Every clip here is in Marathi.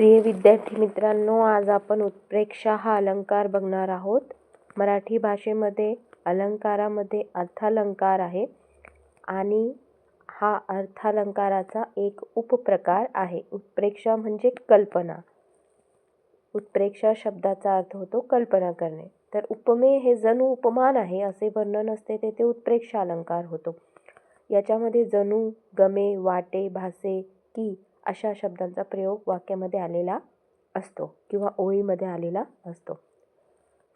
प्रिय विद्यार्थी मित्रांनो आज आपण उत्प्रेक्षा हा अलंकार बघणार आहोत. मराठी भाषेमध्ये अलंकारामध्ये अर्थालंकार आहे आणि हा अर्थालंकाराचा एक उपप्रकार आहे. उत्प्रेक्षा म्हणजे कल्पना. उत्प्रेक्षा शब्दाचा अर्थ होतो कल्पना करणे. तर उपमेय हे जणू उपमान आहे असे वर्णन असते तेथे उत्प्रेक्षा अलंकार होतो. याच्यामध्ये जणू गमे वाटे भासे की अशा शब्दांचा प्रयोग वाक्यामध्ये आलेला असतो किंवा ओळीमध्ये आलेला असतो.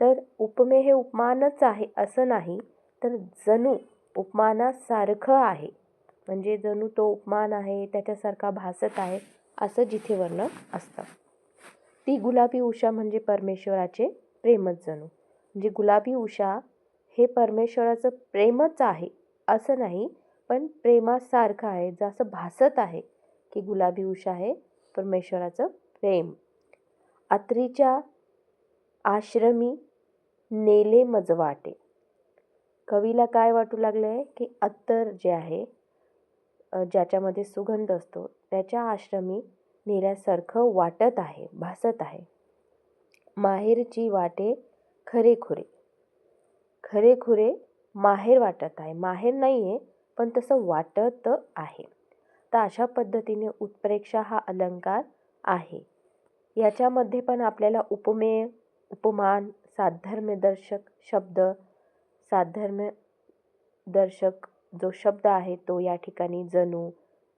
तर उपमे हे उपमानच आहे असं नाही तर जणू उपमानासारखं आहे. म्हणजे जणू तो उपमान आहे त्याच्यासारखा भासत आहे असं जिथे वर्णन असतं. ती गुलाबी उषा म्हणजे परमेश्वराचे प्रेमच जणू. म्हणजे गुलाबी उषा हे परमेश्वराचं प्रेमच आहे असं नाही पण प्रेमासारखं आहे जसं भासत आहे की गुलाबी उषा आहे परमेश्वराचं प्रेम. अत्रीच्या आश्रमी नेले मजवाटे. कवीला काय वाटू लागलं आहे की अत्तर जे आहे ज्याच्यामध्ये सुगंध असतो त्याच्या आश्रमी नेल्यासारखं वाटत आहे भासत आहे. माहेरची वाटे खरेखुरे खरेखुरे माहेर वाटत आहे. माहेर नाही आहे पण तसं वाटत आहे. तर अशा पद्धतीने उत्प्रेक्षा हा अलंकार आहे. याच्यामध्ये पण आपल्याला उपमेय उपमान साधर्म्यदर्शक शब्द साधर्म्य दर्शक जो शब्द आहे तो या ठिकाणी जणू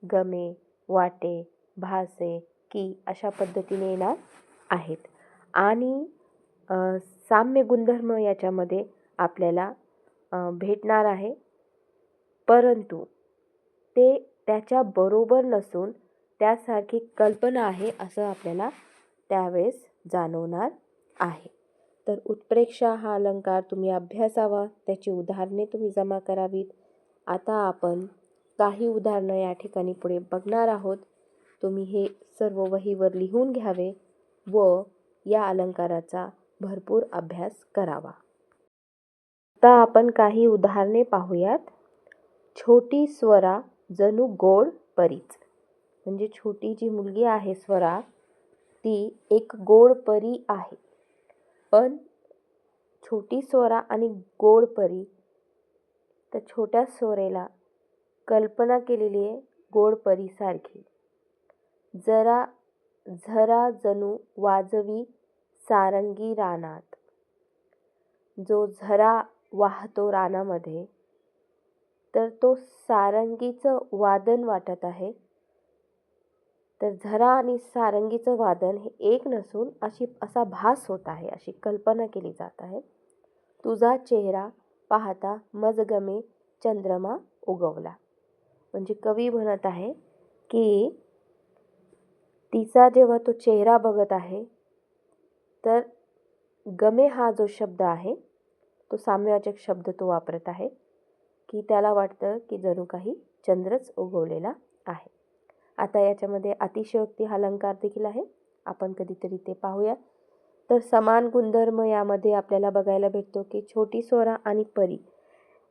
गमे वाटे भासे की अशा पद्धतीने येणार आहेत. आणि साम्य गुणधर्म याच्यामध्ये आपल्याला भेटणार आहे. परंतु ते त्याच्या बरोबर नसून त्यासारखी कल्पना आहे असं आपल्याला त्यावेळेस जाणवणार आहे. तर उत्प्रेक्षा हा अलंकार तुम्ही अभ्यासावा त्याची उदाहरणे तुम्ही जमा करावीत. आता आपण काही उदाहरणं या ठिकाणी पुढे बघणार आहोत. तुम्ही हे सर्व वहीवर लिहून घ्यावे व या अलंकाराचा भरपूर अभ्यास करावा. आता आपण काही उदाहरणे पाहूयात. छोटी स्वरा जणू गोड परीच. म्हणजे छोटी जी मुलगी आहे स्वरा ती एक गोड परी आहे. पण छोटी स्वरा आणि गोड परी तर छोट्या स्वरेला कल्पना केलेली आहे गोड परीसारखी. जरा झरा जणू वाजवी सारंगी रानात. जो झरा वाहतो रानामध्ये तर तो सारंगीचं वादन वाटत आहे. तर झरा आणि सारंगीचं वादन हे एक नसून अशी असा भास होत आहे अशी कल्पना केली जात आहे. तुझा चेहरा पाहता मजगमे चंद्रमा उगवला. म्हणजे कवी म्हणत आहे की तिचा जेव्हा तो चेहरा बघत आहे तर गमे हा जो शब्द आहे तो साम्यवाचक शब्द तो वापरत आहे. की त्याला वाटतं की जणू काही चंद्रच उगवलेला आहे. आता याच्यामध्ये अतिशयोक्ती हा अलंकार देखील आहे. आपण कधीतरी ते पाहूया. तर समान गुणधर्म यामध्ये आपल्याला बघायला भेटतो की छोटी सोरा आणि परी.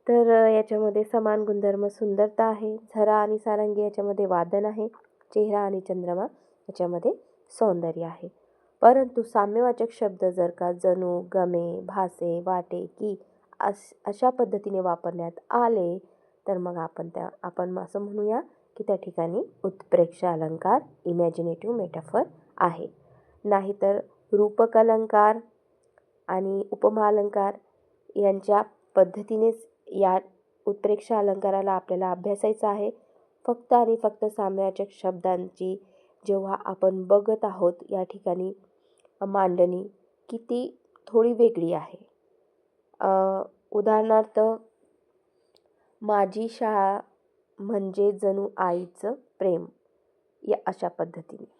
तर याच्यामध्ये समान गुणधर्म सुंदरता आहे. झरा आणि सारंगी याच्यामध्ये वादन आहे. चेहरा आणि चंद्रमा याच्यामध्ये सौंदर्य आहे. परंतु साम्यवाचक शब्द जर का जणू गमे भासे वाटे की अश अशा पद्धतीने वापरण्यात आले. तर मग आपण त्या आपण असं म्हणूया की त्या ठिकाणी उत्प्रेक्ष अलंकार इमॅजिनेटिव्ह मेटाफर आहे. नाहीतर रूपक अलंकार आणि उपमा अलंकार यांच्या पद्धतीनेच या उत्प्रेक्ष अलंकाराला आपल्याला अभ्यासायचं आहे. फक्त आणि फक्त साम्यवाचक शब्दांची जेव्हा आपण बघत आहोत या ठिकाणी मांडणी की ती थोडी वेगळी आहे. उदाहरणार्थ माझी शाळा म्हणजे जणू आईचं प्रेम या अशा पद्धतीने.